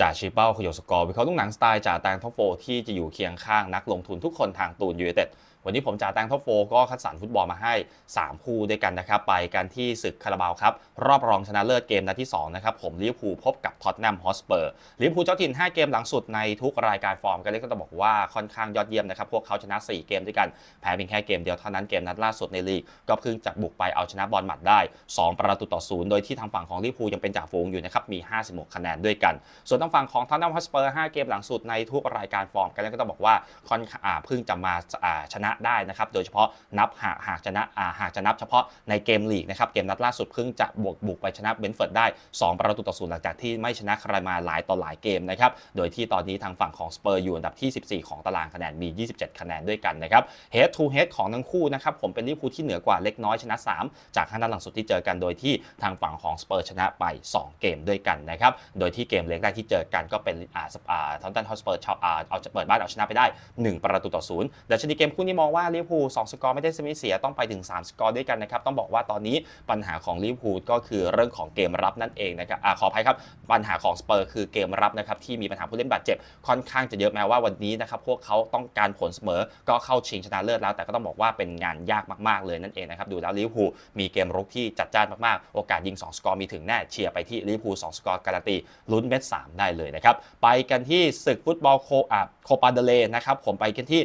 จ่าชีเป้าขยกสกอร์วิเคราะห์ลูกหนังสไตล์จ่าแตงท็อปโฟที่จะอยู่เคียงข้างนักลงทุนทุกคนทางตูนยูเนเต็ดวันนี้ผมจ่าแตงท็อปโฟก็คัดสรรฟุตบอลมาให้ 3 คู่ด้วยกันนะครับ ไปกันที่ศึกคาราบาวครับ รอบรองชนะเลิศเกมนัดที่ 2 นะครับ ผมลิเวอร์พูลพบกับท็อตแนมฮอสเปอร์ลิเวอร์พูลเจ้าถิ่น 5 เกมหลังสุดในทุกรายการฟอร์มกันเลยก็ต้องบอกว่าค่อนข้างยอดเยี่ยมนะครับ พวกเขาชนะ 4 เกมด้วยกัน แพ้เพียงแค่เกมเดียวเท่านั้นเกมนัดล่าสุดในลีกก็เพิ่งจะบุกไปเอาชนะบอลหมัดได้ 2 ประตูต่อศูนย์โดยที่ทางฝั่งของลิเวอร์พูลยังเป็นจ่าฝูงอยู่นะครับมี 56 คะแนนด้วยกัน ส่วนทางฝั่งของท็อตแนมฮอสเปอร์5เกมหลังสุดในทุกรายการฟอร์มกันเลยก็ต้องบอกว่าค่อนอ่าเพิ่งจะมาอ่าชนะได้นะครับ โดยเฉพาะนับหากหากชนะหากจะนับเฉพาะในเกมลีกนะครับ เกมนัดล่าสุดเพิ่งจะบวกบุกไปชนะเบนเฟิร์ดได้ 2 ประตูต่อศูนย์หลังจากที่ไม่ชนะใครมาหลายต่อหลายเกมนะครับ โดยที่ตอนนี้ทางฝั่งของสเปอร์อยู่อันดับที่ 14 ของตารางคะแนนมี 27 คะแนนด้วยกันนะครับ head to head ของทั้งคู่นะครับผมเป็นลิเวอร์พูลที่เหนือกว่าเล็กน้อยชนะ 3 จากห้านัดหลังสุดที่เจอกันโดยที่ทางฝั่งของสเปอร์ชนะไป 2 เกมด้วยกันนะครับโดยที่เกมเล็กแรกที่เจอกันก็เป็นอ่าอ่าทอนตันฮอสเปอร์เอาจะเปิดบ้านเอาชนะไปได้ 1 ประตูต่อศูนย์ดัชนีเกมคู่นี้มองว่าลิเวอร์พูล2สกอร์ไม่ได้เสียเสียต้องไปถึง 3 สกอร์ด้วยกันนะครับ ต้องบอกว่าตอนนี้ปัญหาของลิเวอร์พูลก็คือเรื่องของเกมรับนั่นเองนะครับอ่าขออภัยครับ ปัญหาของสเปอร์คือเกมรับนะครับที่มีปัญหาผู้เล่นบาดเจ็บค่อนข้างจะเยอะแม้ว่าวันนี้นะครับพวกเขาต้องการผลเสมอก็เข้าชิงชนะเลิศแล้ว แต่ก็ต้องบอกว่าเป็นงานยากมากๆเลยนั่นเองนะครับดูแล้วลิเวอร์พูลมีเกมรุกที่จัดจ้านมากๆ โอกาสยิง 2 สกอร์มีถึงแน่เชียร์ไปที่ลิเวอร์พูล2สกอร์การันตีลุ้นเม็ด3ได้เลยนะครับไปกันที่ศึกฟุตบอลโคอาโคปาเดเลนะครับผมไปกันที่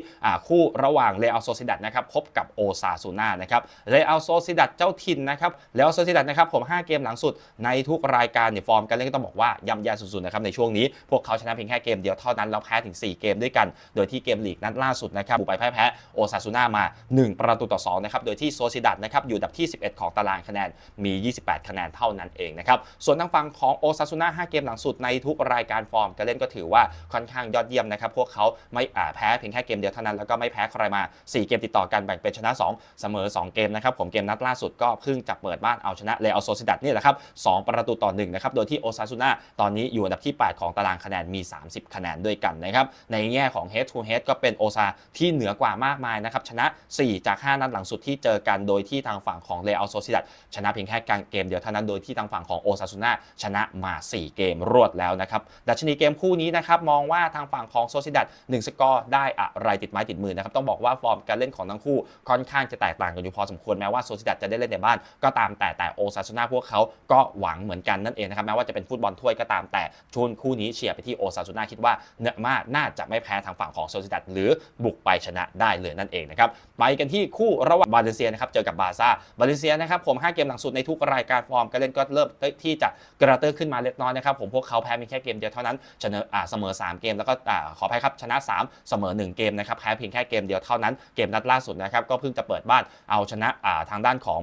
คู่ระหว่างเรอัลโซซิดัดนะครับพบกับโอซาซูน่านะครับเรอัลโซซิดัดเจ้าถิ่นนะครับเรอัลโซซิดัดนะครับผม 5 เกมหลังสุดในทุกรายการเนี่ยฟอร์มการเล่นก็ต้องบอกว่าย่ำแย่สุดๆนะครับในช่วงนี้พวกเขาชนะเพียงแค่เกมเดียวเท่านั้นแล้วแพ้ถึง 4 เกมด้วยกัน โดยที่เกมลีกนัดล่าสุดนะครับบุกไปแพ้แพ้โอซาซูน่ามา 1 ประตูต่อ2นะครับโดยที่โซซิดัดนะครับอยู่อันดับที่ 11 ของตารางคะแนนมี 28 คะแนนเท่านั้นเองนะครับส่วนทางฝั่งของโอซาซูน่า5เกมหลังสุดในทุกรายการฟอร์มการเล่นก็ถือว่าค่อนข้างยอดเยี่ยมนะครับพวกเขาไม่แพ้เพียงแค่เกมเดียวเท่านั้นแล้วก็ไม่แพ้ใครมา4 เกมติดต่อกันแบ่งเป็นชนะ 2 เสมอ 2 เกมนะครับผมเกมนัดล่าสุดก็เพิ่งจะเปิดบ้านเอาชนะเลอโซซิดัดนี่แหละครับ2ประตูต่อ1นะครับโดยที่โอซาซูน่าตอนนี้อยู่อันดับที่ 8 ของตารางคะแนนมี 30 คะแนนด้วยกันนะครับในแง่ของ head to head ก็เป็นโอซาที่เหนือกว่ามากมายนะครับชนะ 4 จาก 5 นัดหลังสุดที่เจอกันโดยที่ทางฝั่งของเลอโซซิดัดชนะเพียงแค่การเกมเดียวเท่านั้นโดยที่ทางฝั่งของโอซาซูน่าชนะมา 4 เกมรวดแล้วนะครับดัชนีเกมคู่นี้นะครับมองว่าทางฝั่งของโซซิดัด1สกอร์ได้อะไรติดไม้ติดมือนะครับต้องบอกว่าฟอร์มการเล่นของทั้งคู่ค่อนข้างจะแตกต่างกันอยู่พอสมควรแม้ว่าโซซิดัดจะได้เล่นในบ้านก็ตามแต่แต่โอซาซูน่าพวกเขาก็หวังเหมือนกันนั่นเองนะครับแม้ว่าจะเป็นฟุตบอลถ้วยก็ตามแต่ชุนคู่นี้เชียร์ไปที่โอซาซูน่าคิดว่าเนื้อมาน่าจะไม่แพ้ทางฝั่งของโซซิดัดหรือบุกไปชนะได้เลยนั่นเองนะครับไปกันที่คู่ระหว่างบาเลเซียนะครับเจอกับบาซ่าบาเลเซียนะครับผม5เกมหลังสุดในทุกรายการฟอร์มการเล่นก็เริ่มที่จะกระเตื้อขึ้นมาเล็กน้อยนะครับผมพวกเขาแพ้เพียงแค่เกมเดียวเท่านั้นชนะเสมอ 3 เกมแล้วก็อ่าขออภัยครับชนะ 3 เสมอ 1 เกมนะครับแพ้เพียงแค่เกมเดียวเท่านั้นเกมนัดล่าสุดนะครับก็เพิ่งจะเปิดบ้านเอาชนะทางด้านของ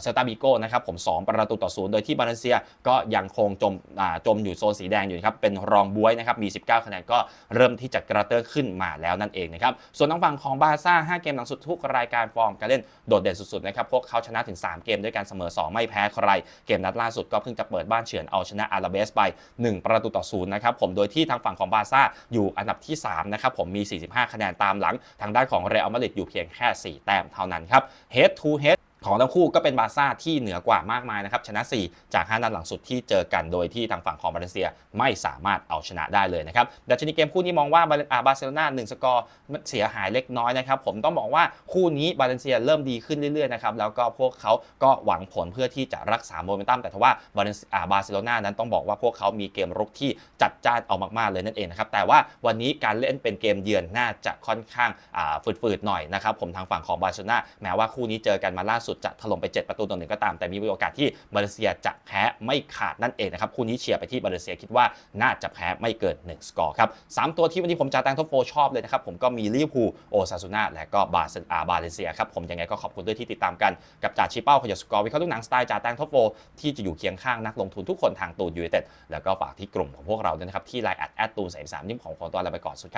เซลตาบิโก้นะครับผม 2 ประตูต่อศูนย์โดยที่บาเลเซียก็ยังคงจมอ่าจมอยู่โซนสีแดงอยู่ครับเป็นรองบวยนะครับมี 19 คะแนนก็เริ่มที่จะกระเตื้อขึ้นมาแล้วนั่นเองนะครับส่วนทางฝั่งของบาซ่า 5 เกมหลังสุดทุกรายการฟอร์มการเล่นโดดเด่นสุดๆนะครับพวกเขาชนะถึง 3 เกมด้วยกันเสมอ 2 ไม่แพ้ใคร เกมนัดล่าสุดก็เพิ่งจะเปิดบ้านเฉือนเอาชนะอาราเบสไป 1 ประตูต่อศูนย์นะครับผมโดยที่ทางฝั่งของบาซ่าอยู่อันดับที่3นะครับผมมี 45 คะแนนตามหลังทางด้านของเรอัลมาริดอยู่เพียงแค่ 4 แต้มเท่านั้นครับ head to head ของทั้งคู่ก็เป็นบาซ่าที่เหนือกว่ามากมายนะครับชนะ 4 จาก 5 นัดหลังสุดที่เจอกันโดยที่ทางฝั่งของบาเลเซียไม่สามารถเอาชนะได้เลยนะครับดัชนีเกมคู่นี้มองว่าบาบาร์เซโลนา1สกอร์เสียหายเล็กน้อยนะครับผมต้องบอกว่าคู่นี้บาเลเซียเริ่มดีขึ้นเรื่อยๆนะครับแล้วก็พวกเขาก็หวังผลเพื่อที่จะรักษาโมเมนตัมแต่ทว่าบาเลนบาร์เซโลนานั้นต้องบอกว่าพวกเขามีเกมรุกที่จัดจ้านเอามากๆเลยนั่นเองนะครับแต่ว่าวันนี้การเล่นเป็นเกมเยือนน่าจะค่อนข้างฝืดๆหน่อยนะครับผมทางฝั่งของบาร์เซโลนาแม้ว่าคู่นี้เจอกันมาล่าสุดจะถล่มไป 7 ประตูต่อหนึ่งก็ตาม แต่มีโอกาสที่มาเลเซียจะแพ้ไม่ขาดนั่นเองนะครับคู่นี้เชียร์ไปที่มาเลเซียคิดว่าน่าจะแพ้ไม่เกิน1สกอร์ครับสามตัวที่วันนี้ผมจะแตงท็อปโฟชอบเลยนะครับผมก็มีลิเวอร์พูลโอซาซูน่าและก็บาเซอาบาเลเซียครับผมยังไงก็ขอบคุณด้วยที่ติดตามกันกับจ่าชีเป้าขยสกอร์วิเคราะห์ลูกหนังสไตล์จ่าแตงท็อปโฟที่จะอยู่เคียงข้างนักลงทุนทุกคนทางตูนยูไนเต็ดแล้วก็ฝากที่กลุ่มของพวกเราด้วยนะครับที่ไลน์แอดแอดตูนสามสามนิ่มของของตัวเราไปก่อนสุดครับ